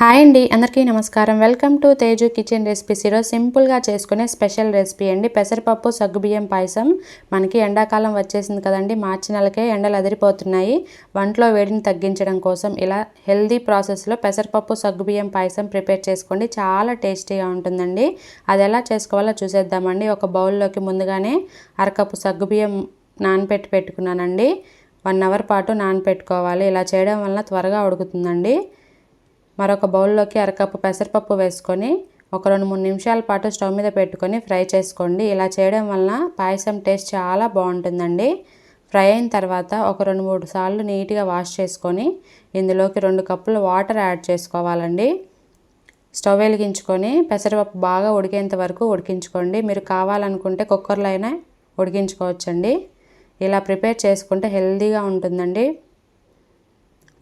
Hi అండి అందరికీ నమస్కారం. Welcome to Teju kitchen recipes. ఈరోజు సింపుల్గా చేసుకునే స్పెషల్ రెసిపీ అండి. పెసరపప్పు సగ్గుబియ్యం పాయసం. మనకి ఎండాకాలం వచ్చేసింది కదండి మార్చి నెలకే ఎండలు అదిరిపోతున్నాయి. వంటలో వేడిని తగ్గించడం కోసం ఇలా హెల్దీ ప్రాసెస్లో పెసరపప్పు సగ్గుబియ్యం పాయసం ప్రిపేర్ చేసుకోండి. చాలా టేస్టీగా ఉంటుందండి. అది ఎలా చేసుకోవాలో చూసేద్దామండి. ఒక బౌల్లోకి ముందుగానే అరకప్పు సగ్గుబియ్యం నానపెట్టి పెట్టుకున్నానండి. వన్ అవర్ పాటు నానపెట్టుకోవాలి. ఇలా చేయడం వల్ల త్వరగా ఉడుకుతుందండి. మరొక బౌల్లోకి అరకప్పు పెసరపప్పు వేసుకొని ఒక రెండు మూడు నిమిషాల పాటు స్టవ్ మీద పెట్టుకొని ఫ్రై చేసుకోండి. ఇలా చేయడం వలన పాయసం టేస్ట్ చాలా బాగుంటుందండి. ఫ్రై అయిన తర్వాత ఒక రెండు మూడు సార్లు నీట్గా వాష్ చేసుకొని ఇందులోకి రెండు కప్పులు వాటర్ యాడ్ చేసుకోవాలండి. స్టవ్ వెలిగించుకొని పెసరపప్పు బాగా ఉడికేంత వరకు ఉడికించుకోండి. మీరు కావాలనుకుంటే కుక్కర్లో అయినా ఉడికించుకోవచ్చండి. ఇలా ప్రిపేర్ చేసుకుంటే హెల్తీగా ఉంటుందండి.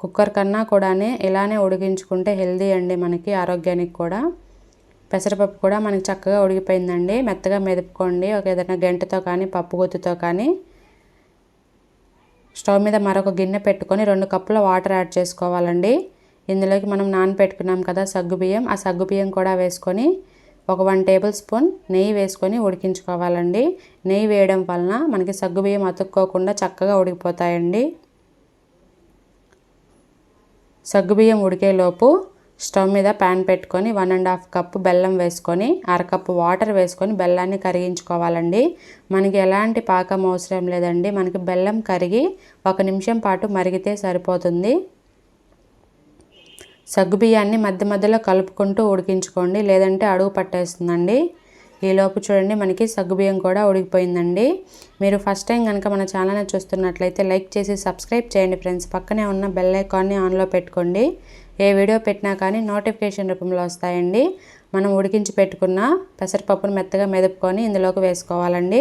కుక్కర్ కన్నా కూడానే ఇలానే ఉడికించుకుంటే హెల్దీ అండి మనకి ఆరోగ్యానికి కూడా. పెసరపప్పు కూడా మనకి చక్కగా ఉడికిపోయిందండి. మెత్తగా మెదుపుకోండి. ఒక ఏదైనా గంటతో కానీ పప్పు గుత్తితో కానీ. స్టవ్ మీద మరొక గిన్నె పెట్టుకొని రెండు కప్పుల వాటర్ యాడ్ చేసుకోవాలండి. ఇందులోకి మనం నానపెట్టుకున్నాం కదా సగ్గుబియ్యం ఆ సగ్గుబియ్యం కూడా వేసుకొని ఒక వన్ టేబుల్ స్పూన్ నెయ్యి వేసుకొని ఉడికించుకోవాలండి. నెయ్యి వేయడం వలన మనకి సగ్గుబియ్యం అతుక్కోకుండా చక్కగా ఉడికిపోతాయండి. సగ్గుబియ్యం ఉడికేలోపు స్టవ్ మీద ప్యాన్ పెట్టుకొని వన్ అండ్ హాఫ్ కప్పు బెల్లం వేసుకొని అరకప్పు వాటర్ వేసుకొని బెల్లాన్ని కరిగించుకోవాలండి. మనకి ఎలాంటి పాకం అవసరం లేదండి. మనకి బెల్లం కరిగి ఒక నిమిషం పాటు మరిగితే సరిపోతుంది. సగ్గుబియ్యాన్ని మధ్య మధ్యలో కలుపుకుంటూ ఉడికించుకోండి. లేదంటే అడుగు పట్టేస్తుందండి. ఈలోపు చూడండి మనకి సగ్గుబియ్యం కూడా ఉడికిపోయిందండి. మీరు ఫస్ట్ టైం కనుక మన ఛానల్ని చూస్తున్నట్లయితే లైక్ చేసి సబ్స్క్రైబ్ చేయండి ఫ్రెండ్స్. పక్కనే ఉన్న బెల్ ఐకాన్ని ఆన్లో పెట్టుకోండి. ఏ వీడియో పెట్టినా కానీ నోటిఫికేషన్ రూపంలో వస్తాయండి. మనం ఉడికించి పెట్టుకున్న పెసరపప్పును మెత్తగా మెదుపుకొని ఇందులోకి వేసుకోవాలండి.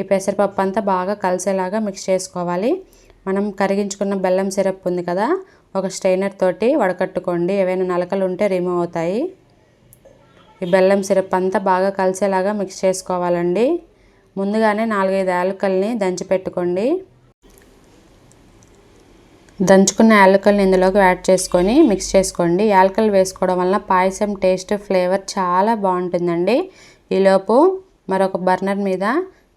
ఈ పెసరపప్పు అంతా బాగా కలిసేలాగా మిక్స్ చేసుకోవాలి. మనం కరిగించుకున్న బెల్లం సిరప్ ఉంది కదా ఒక స్ట్రైనర్ తోటి వడకట్టుకోండి. ఏవైనా నలకలు ఉంటే రిమూవ్ అవుతాయి. ఈ బెల్లం సిరప్ అంతా బాగా కలిసేలాగా మిక్స్ చేసుకోవాలండి. ముందుగానే నాలుగైదు యాలకల్ని దంచి పెట్టుకోండి. దంచుకున్న యాలకల్ని ఇందులోకి యాడ్ చేసుకొని మిక్స్ చేసుకోండి. యాలకలు వేసుకోవడం వల్ల పాయసం టేస్ట్ ఫ్లేవర్ చాలా బాగుంటుందండి. ఈలోపు మరొక బర్నర్ మీద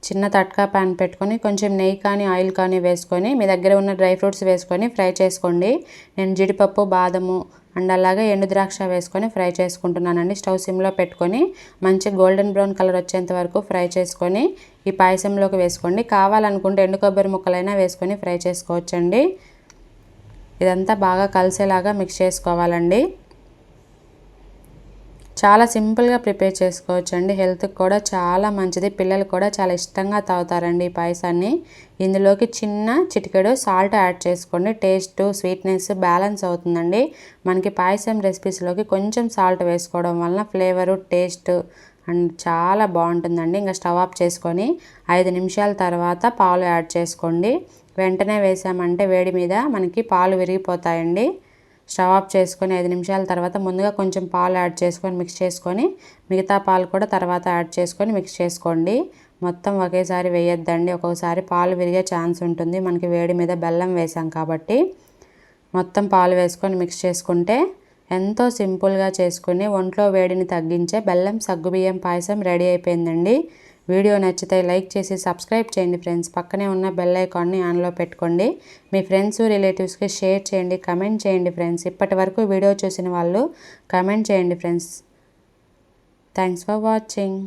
చిన్న తట్కా ప్యాన్ పెట్టుకొని కొంచెం నెయ్యి కానీ ఆయిల్ కానీ వేసుకొని మీ దగ్గర ఉన్న డ్రై ఫ్రూట్స్ వేసుకొని ఫ్రై చేసుకోండి. నేను జీడిపప్పు బాదము అండ్ అలాగే ఎండు ద్రాక్ష వేసుకొని ఫ్రై చేసుకుంటున్నానండి. స్టవ్ సిమ్లో పెట్టుకొని మంచి గోల్డెన్ బ్రౌన్ కలర్ వచ్చేంత వరకు ఫ్రై చేసుకొని ఈ పాయసంలోకి వేసుకోండి. కావాలనుకుంటే ఎండు కొబ్బరి ముక్కలైనా వేసుకొని ఫ్రై చేసుకోవచ్చండి. ఇదంతా బాగా కలిసేలాగా మిక్స్ చేసుకోవాలండి. చాలా సింపుల్గా ప్రిపేర్ చేసుకోవచ్చు అండి హెల్త్కి కూడా చాలా మంచిది. పిల్లలు కూడా చాలా ఇష్టంగా తాగుతారండి ఈ పాయసాన్ని. ఇందులోకి చిన్న చిటికెడు సాల్ట్ యాడ్ చేసుకోండి. టేస్ట్ స్వీట్నెస్ బ్యాలెన్స్ అవుతుందండి. మనకి పాయసం రెసిపీస్లోకి కొంచెం సాల్ట్ వేసుకోవడం వలన ఫ్లేవరు టేస్ట్ అండ్ చాలా బాగుంటుందండి. ఇంకా స్టవ్ ఆఫ్ చేసుకొని ఐదు నిమిషాల తర్వాత పాలు యాడ్ చేసుకోండి. వెంటనే వేసామంటే వేడి మీద మనకి పాలు విరిగిపోతాయండి. స్టవ్ ఆఫ్ చేసుకొని ఐదు నిమిషాల తర్వాత ముందుగా కొంచెం పాలు యాడ్ చేసుకొని మిక్స్ చేసుకొని మిగతా పాలు కూడా తర్వాత యాడ్ చేసుకొని మిక్స్ చేసుకోండి. మొత్తం ఒకేసారి వేయొద్దండి. ఒక్కొక్కసారి పాలు విరిగే ఛాన్స్ ఉంటుంది. మనకి వేడి మీద బెల్లం వేసాం కాబట్టి మొత్తం పాలు వేసుకొని మిక్స్ చేసుకుంటే ఎంతో సింపుల్గా చేసుకుని ఒంట్లో వేడిని తగ్గించే బెల్లం సగ్గుబియ్యం పాయసం రెడీ అయిపోయిందండి. వీడియో నచ్చితే లైక్ చేసి సబ్స్క్రైబ్ చేయండి ఫ్రెండ్స్. పక్కనే ఉన్న బెల్ ఐకాన్ని ఆన్లో పెట్టుకోండి. మీ ఫ్రెండ్స్ రిలేటివ్స్కి షేర్ చేయండి కమెంట్ చేయండి ఫ్రెండ్స్. ఇప్పటి వరకు వీడియో చూసిన వాళ్ళు కమెంట్ చేయండి ఫ్రెండ్స్. Thanks for watching.